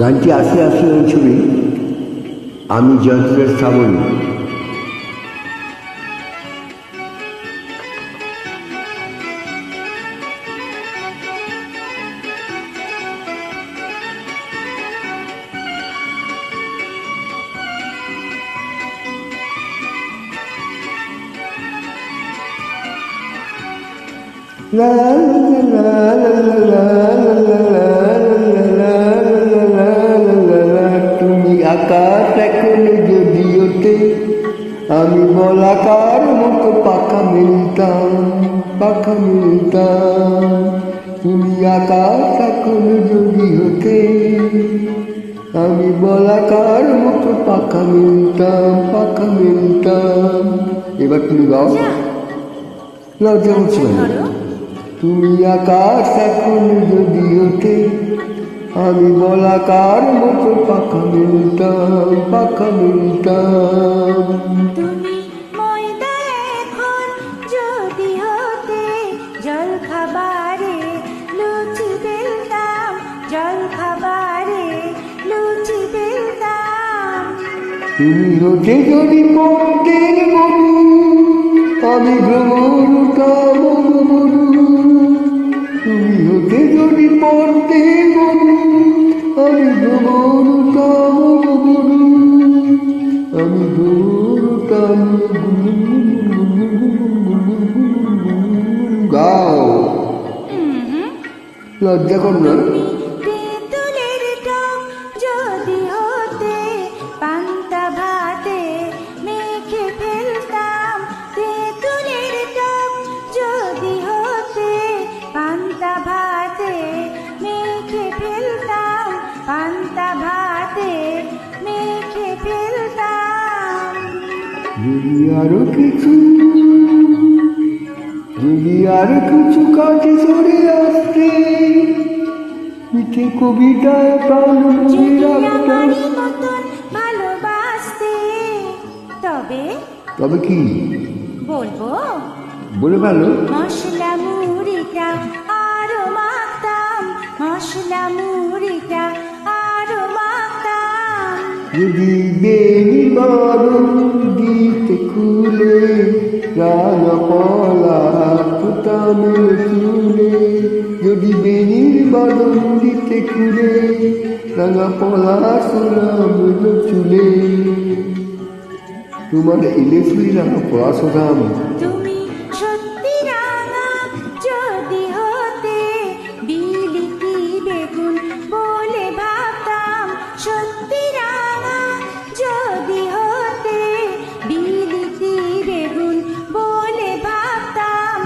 গানটি আসি আসি ওই ছবি আমি যন্ত্রের শ্রাবণী লা লা লা লা লা লা লা লা আমি বলাকার মতো পাখা মিলতাম পাখা মিলতাম। তুমি আকাশ এখন যদি হতে আমি বলাকার মতো পাখা মিলতাম পাখা মিলতাম। এবার তুমি গাও লজ্জা করছ তুমি আকাশ এখন যদি ওঠে আমি বলাকার মতো পাখা মিলতাম পাখা মিলতাম। খাবারে তুমি হতে যদি পঙ্কের বধু আমি ভ্রমণ কাবন বধু তুমি হতে যদি পঙ্কের বধু আমি ভ্রমণ কাবন বধু আমি ভ্রমণ গাও। লজ্জা কর না। পান্তা ভাতে মেখে ফেলতাম। যদি আরও কিছু যদি আরও কিছু কাছে সরে আসতে মিঠে কবিতায় প্রাণ ভরে রাখতাম। ভালোবাসতে তবে তবে কি? বলব বলে ভালো মশলা মুড়িটা আরও মাখতাম মশলা আরও যদি বেনি বারণ দিতে খুলে রাঙা পলা ফুটামের চুলে যদি বেনির বাদন দিতে খুলে রাঙা পলা সোনামের চুলে। তোমার ইলেশ্রী রাঙা পলা Sonam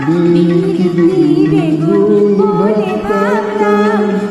Biggie, biggie, biggie, biggie, biggie,